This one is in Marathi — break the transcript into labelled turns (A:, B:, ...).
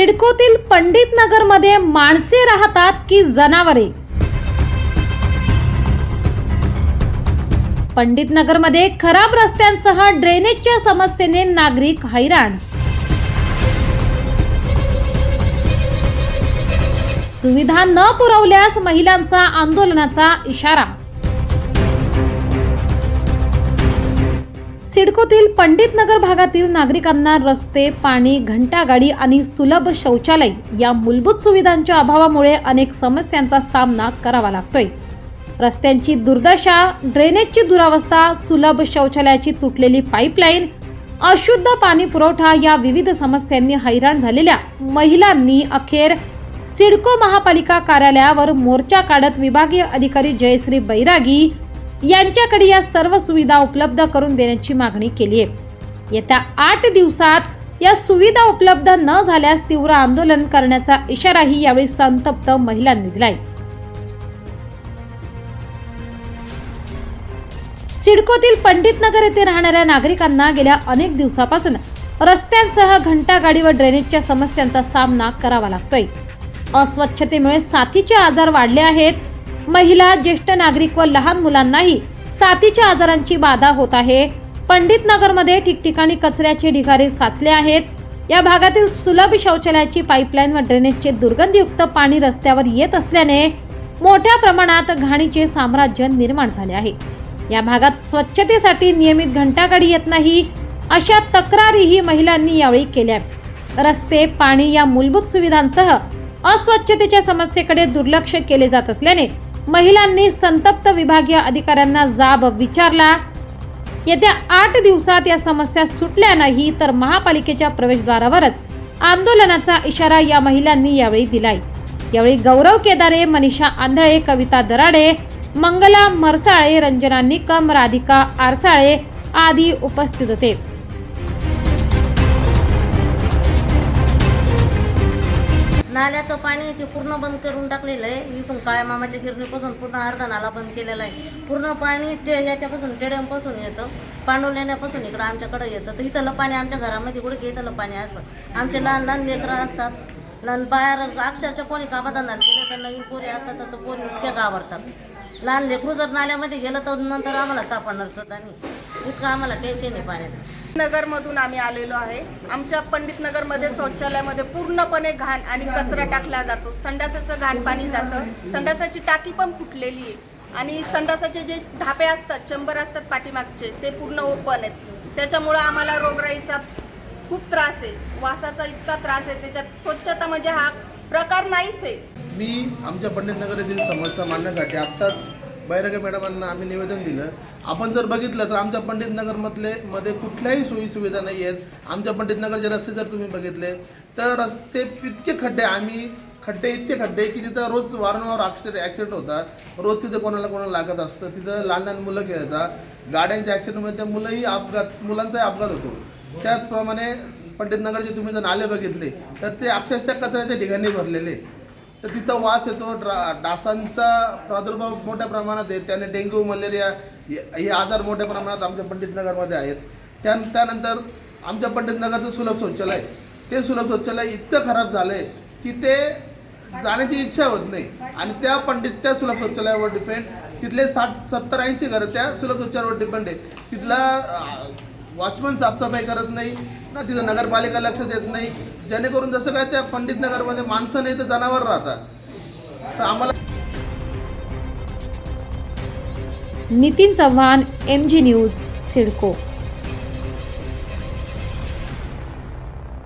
A: सिडकोतील पंडित नगरमध्ये माणसे राहतात की जनावरे? पंडित नगरमध्ये खराब रस्त्यांसह ड्रेनेजच्या समस्येने नागरिक हैराण. सुविधा न पुरवल्यास महिलांचा आंदोलनाचा इशारा. सिडकोतील पंडित नगर भागातील नागरिकांना रस्ते पाणी घंटागाडी आणि सुलभ शौचालय या मूलभूत सुविधांच्या अभावामुळे अनेक समस्यांचा सामना करावा लागतोय. रस्त्यांची दुर्दशा ड्रेनेजची दुरावस्था सुलभ शौचालयाची तुटलेली पाईपलाईन अशुद्ध पाणी पुरवठा या विविध समस्यांनी हैराण झालेल्या महिलांनी अखेर सिडको महापालिका कार्यालयावर मोर्चा काढत विभागीय अधिकारी जयश्री बैरागी यांच्याकडे या सर्व सुविधा उपलब्ध करून देण्याची मागणी केली आहे. येत्या आठ दिवसात या सुविधा उपलब्ध न झाल्यास तीव्र आंदोलन करण्याचा इशाराही यावेळी संतप्त महिलांनी दिलाय. सिडकोतील पंडितनगर येथे राहणाऱ्या नागरिकांना गेल्या अनेक दिवसापासून रस्त्यांसह घंटागाडी व ड्रेनेजच्या समस्यांचा सामना करावा लागतोय. अस्वच्छतेमुळे साथीचे आजार वाढले आहेत. महिला ज्येष्ठ नागरिक व लहान मुलांनाही साथीच्या आजारांची बाधा होत आहे. पंडित नगरमध्ये ठिकठिकाणी कचऱ्याचे ढिगारे साचले आहेत. या भागातील सुलभ शौचालयाची पाईपलाईन व ड्रेनेजचे दुर्गंधीयुक्त पाणी रस्त्यावर येत असल्याने मोठ्या प्रमाणात घाणीचे साम्राज्य निर्माण झाले आहे. या भागात स्वच्छतेसाठी नियमित घंटागाडी येत नाही अशा तक्रारीही महिलांनी यावेळी केल्या रस्ते पाणी या मूलभूत सुविधांसह अस्वच्छतेच्या समस्येकडे दुर्लक्ष केले जात असल्याने महिलांनी संतप्त विभागीय अधिकाऱ्यांना जाब विचारला. येत्या आठ दिवसात या समस्या सुटल्या नाही तर महापालिकेच्या प्रवेशद्वारावरच आंदोलनाचा इशारा या महिलांनी यावेळी दिलाय. यावेळी गौरव केदारे मनीषा आंधळे कविता दराडे मंगला मरसाळे रंजना निकम राधिका आरसाळे आदी उपस्थित होते.
B: नाल्याचं पाणी ते पूर्ण बंद करून टाकलेलं आहे. इथून काळ्या मामाच्या गिरणीपासून पूर्ण अर्धा नाला बंद केलेला आहे. पूर्ण पाणी टे याच्यापासून टेड्यापासून येतं. पांडवलेण्यापासून इकडं आमच्याकडं येतं. तर इथलं पाणी आमच्या घरामध्ये कुठे इथलं पाणी असतं. आमचे लहान लहान लेकरं असतात. लहान बाहेर अक्षरशः कोणी कामाधंदा केलं तर नवीन पोरी असतात तर तो पोरी इतक्या गावरतात लहान लेकरू जर नाल्यामध्ये गेलं तर नंतर आम्हाला सापडणार सुद्धा इतकं आम्हाला टेन्शन आहे पाण्याचं.
C: नगरमधून आम्ही आलेलो आहे. आमच्या पंडित नगरमध्ये शौचालयामध्ये पूर्णपणे घाण आणि कचरा टाकला जातो. संडासाचं घाण पाणी जातं. संडासाची टाकी पण फुटलेली आहे. आणि संडासाचे जे ढापे असतात चंबर असतात पाठीमागचे ते पूर्ण ओपन आहेत. त्याच्यामुळं आम्हाला रोगराईचा खूप त्रास आहे. वासाचा इतका त्रास आहे. त्याच्यात स्वच्छता म्हणजे हा प्रकार नाहीच आहे.
D: मी आमच्या पंडित नगर येथील समस्या मांडण्यासाठी आत्ताच बैरगे मॅडमांना आम्ही निवेदन दिलं. आपण जर बघितलं तर आमच्या पंडित नगरमधले मध्ये कुठल्याही सोयी सुविधा नाही आहेत. आमच्या पंडित नगरचे रस्ते जर तुम्ही बघितले तर रस्ते इतके खड्डे आम्ही खड्डे इतके खड्डे की तिथं रोज वारंवार ॲक्सिडेंट ॲक्सिडेंट होतात. रोज तिथं कोणाला कोणाला लागत असतं. तिथं लहान लहान मुलं खेळतात. गाड्यांच्या ॲक्सिडेंटमध्ये त्या मुलंही अपघात मुलांचाही अपघात होतो. त्याचप्रमाणे पंडित नगरचे तुम्ही जर नाले बघितले तर ते अक्षरशः कचऱ्याच्या ठिकाणी भरलेले. तर तिथं वास येतो. ड्रा डासांचा प्रादुर्भाव मोठ्या प्रमाणात आहे. त्याने डेंग्यू मलेरिया हे हे आजार मोठ्या प्रमाणात आमच्या पंडितनगरमध्ये आहेत. त्या त्यानंतर आमच्या पंडितनगरचं सुलभ शौचालय. ते सुलभ शौचालय इतकं खराब झालं आहे की ते जाण्याची इच्छा होत नाही. आणि त्या पंडित त्या सुलभ शौचालयावर डिपेंड तिथले साठ सत्तर ऐंशी घरं त्या सुलभ शौचालयावर डिपेंड आहे तिथला वॉचमन साफसफाई करत नाही ना तिथं नगरपालिका लक्ष देत नाही. जेणेकरून जसं काय त्या पंडित नगरमध्ये माणसं नाही तर जनावर राहतात. तर आम्हाला
A: Nitin Chavan M G news CIDCO.